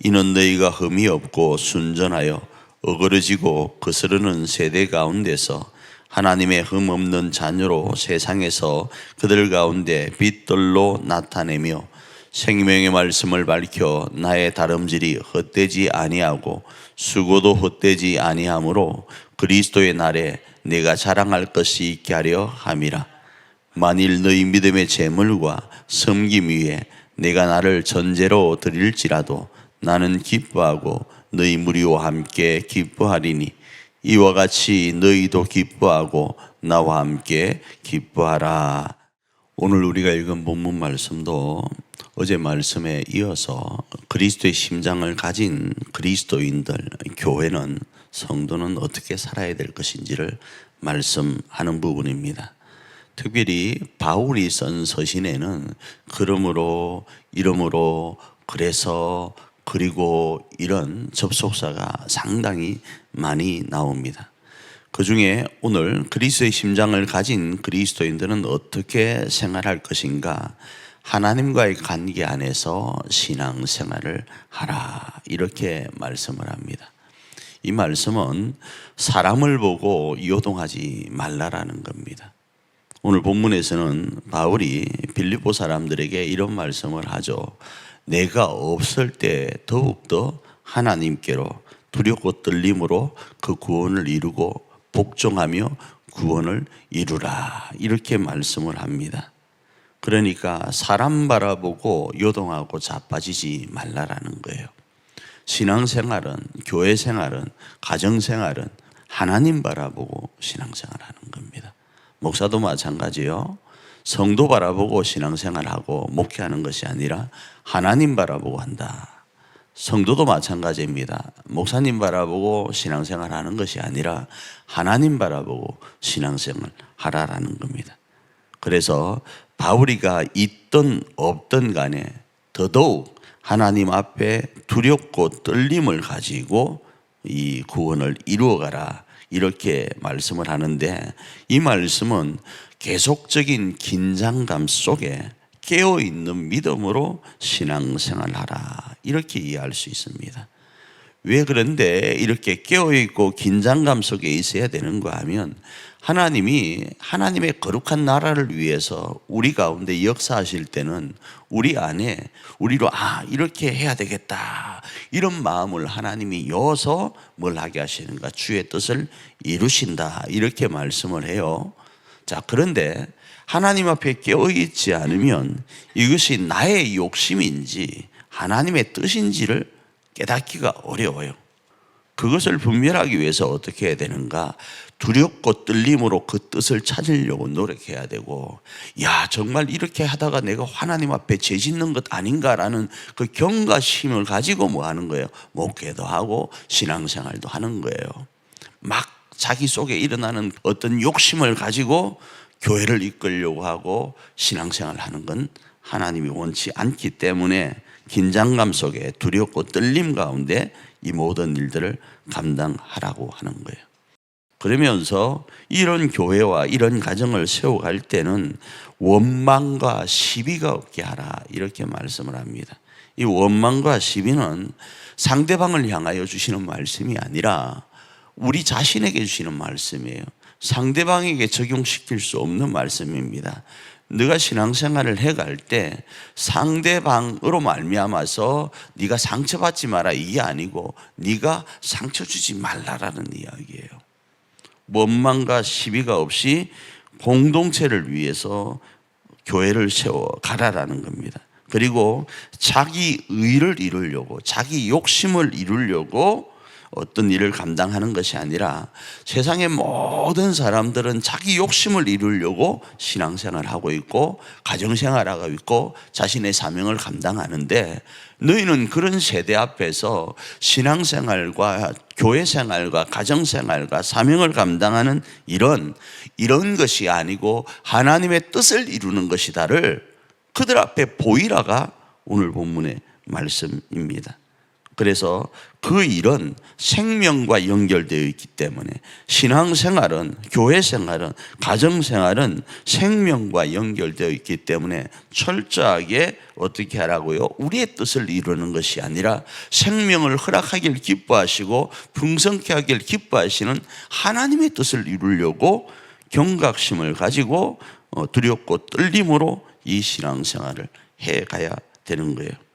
이는 너희가 흠이 없고 순전하여 어그러지고 거스르는 세대 가운데서 하나님의 흠 없는 자녀로 세상에서 그들 가운데 빛들로 나타내며 생명의 말씀을 밝혀 나의 다름질이 헛되지 아니하고 수고도 헛되지 아니하므로 그리스도의 날에 내가 자랑할 것이 있게 하려 함이라. 만일 너희 믿음의 재물과 섬김 위에 내가 나를 전제로 드릴지라도 나는 기뻐하고 너희 무리와 함께 기뻐하리니 이와 같이 너희도 기뻐하고 나와 함께 기뻐하라. 오늘 우리가 읽은 본문 말씀도 어제 말씀에 이어서 그리스도의 심장을 가진 그리스도인들, 교회는 성도는 어떻게 살아야 될 것인지를 말씀하는 부분입니다. 특별히 바울이 쓴 서신에는 그러므로 이러므로 그래서 그리고 이런 접속사가 상당히 많이 나옵니다. 그 중에 오늘 그리스도의 심장을 가진 그리스도인들은 어떻게 생활할 것인가? 하나님과의 관계 안에서 신앙 생활을 하라. 이렇게 말씀을 합니다. 이 말씀은 사람을 보고 요동하지 말라라는 겁니다. 오늘 본문에서는 바울이 빌립보 사람들에게 이런 말씀을 하죠. 내가 없을 때 더욱더 하나님께로 두렵고 떨림으로 그 구원을 이루고 복종하며 구원을 이루라. 이렇게 말씀을 합니다. 그러니까 사람 바라보고 요동하고 자빠지지 말라라는 거예요. 신앙생활은, 교회 생활은, 가정생활은 하나님 바라보고 신앙생활 하는 겁니다. 목사도 마찬가지요. 성도 바라보고 신앙생활하고 목회하는 것이 아니라 하나님 바라보고 한다. 성도도 마찬가지입니다. 목사님 바라보고 신앙생활 하는 것이 아니라 하나님 바라보고 신앙생활 하라라는 겁니다. 그래서 바울이가 있던 없던 간에 더더욱 하나님 앞에 두렵고 떨림을 가지고 이 구원을 이루어가라. 이렇게 말씀을 하는데 이 말씀은 계속적인 긴장감 속에 깨어 있는 믿음으로 신앙생활하라 이렇게 이해할 수 있습니다. 왜 그런데 이렇게 깨어 있고 긴장감 속에 있어야 되는가 하면 하나님이 하나님의 거룩한 나라를 위해서 우리 가운데 역사하실 때는 우리 안에 우리로 아 이렇게 해야 되겠다 이런 마음을 하나님이 여서 뭘 하게 하시는가 주의 뜻을 이루신다 이렇게 말씀을 해요. 자 그런데 하나님 앞에 깨어 있지 않으면 이것이 나의 욕심인지 하나님의 뜻인지를 깨닫기가 어려워요. 그것을 분별하기 위해서 어떻게 해야 되는가? 두렵고 떨림으로 그 뜻을 찾으려고 노력해야 되고, 야, 정말 이렇게 하다가 내가 하나님 앞에 죄 짓는 것 아닌가라는 그 경각심을 가지고 뭐 하는 거예요? 목회도 하고 신앙생활도 하는 거예요. 막 자기 속에 일어나는 어떤 욕심을 가지고 교회를 이끌려고 하고 신앙생활을 하는 건 하나님이 원치 않기 때문에 긴장감 속에 두렵고 떨림 가운데 이 모든 일들을 감당하라고 하는 거예요. 그러면서 이런 교회와 이런 가정을 세워갈 때는 원망과 시비가 없게 하라 이렇게 말씀을 합니다. 이 원망과 시비는 상대방을 향하여 주시는 말씀이 아니라 우리 자신에게 주시는 말씀이에요. 상대방에게 적용시킬 수 없는 말씀입니다. 네가 신앙생활을 해갈 때 상대방으로 말미암아서 네가 상처받지 마라 이게 아니고 네가 상처 주지 말라라는 이야기예요. 원망과 시비가 없이 공동체를 위해서 교회를 세워 가라라는 겁니다. 그리고 자기 의를 이루려고 자기 욕심을 이루려고 어떤 일을 감당하는 것이 아니라 세상의 모든 사람들은 자기 욕심을 이루려고 신앙생활을 하고 있고 가정생활을 하고 있고 자신의 사명을 감당하는데 너희는 그런 세대 앞에서 신앙생활과 교회생활과 가정생활과 사명을 감당하는 이런 이런 것이 아니고 하나님의 뜻을 이루는 것이다를 그들 앞에 보이라가 오늘 본문의 말씀입니다. 그래서 그 일은 생명과 연결되어 있기 때문에 신앙생활은 교회생활은 가정생활은 생명과 연결되어 있기 때문에 철저하게 어떻게 하라고요? 우리의 뜻을 이루는 것이 아니라 생명을 허락하길 기뻐하시고 풍성케 하길 기뻐하시는 하나님의 뜻을 이루려고 경각심을 가지고 어, 두렵고 떨림으로 이 신앙생활을 해 가야 되는 거예요.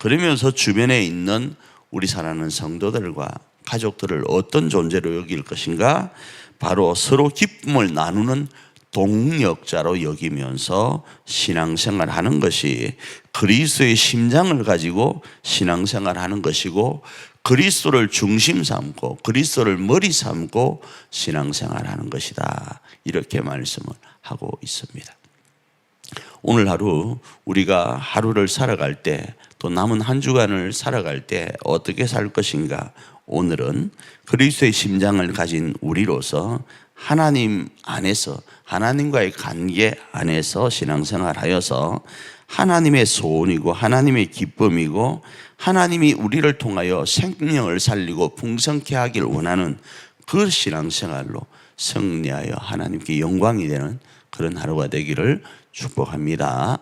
그러면서 주변에 있는 우리 사랑하는 성도들과 가족들을 어떤 존재로 여길 것인가? 바로 서로 기쁨을 나누는 동력자로 여기면서 신앙생활 하는 것이 그리스도의 심장을 가지고 신앙생활 하는 것이고 그리스도를 중심 삼고 그리스도를 머리 삼고 신앙생활 하는 것이다. 이렇게 말씀을 하고 있습니다. 오늘 하루 우리가 하루를 살아갈 때 또 남은 한 주간을 살아갈 때 어떻게 살 것인가? 오늘은 그리스도의 심장을 가진 우리로서 하나님 안에서 하나님과의 관계 안에서 신앙생활하여서 하나님의 소원이고 하나님의 기쁨이고 하나님이 우리를 통하여 생명을 살리고 풍성케 하길 원하는 그 신앙생활로 승리하여 하나님께 영광이 되는 그런 하루가 되기를 축복합니다.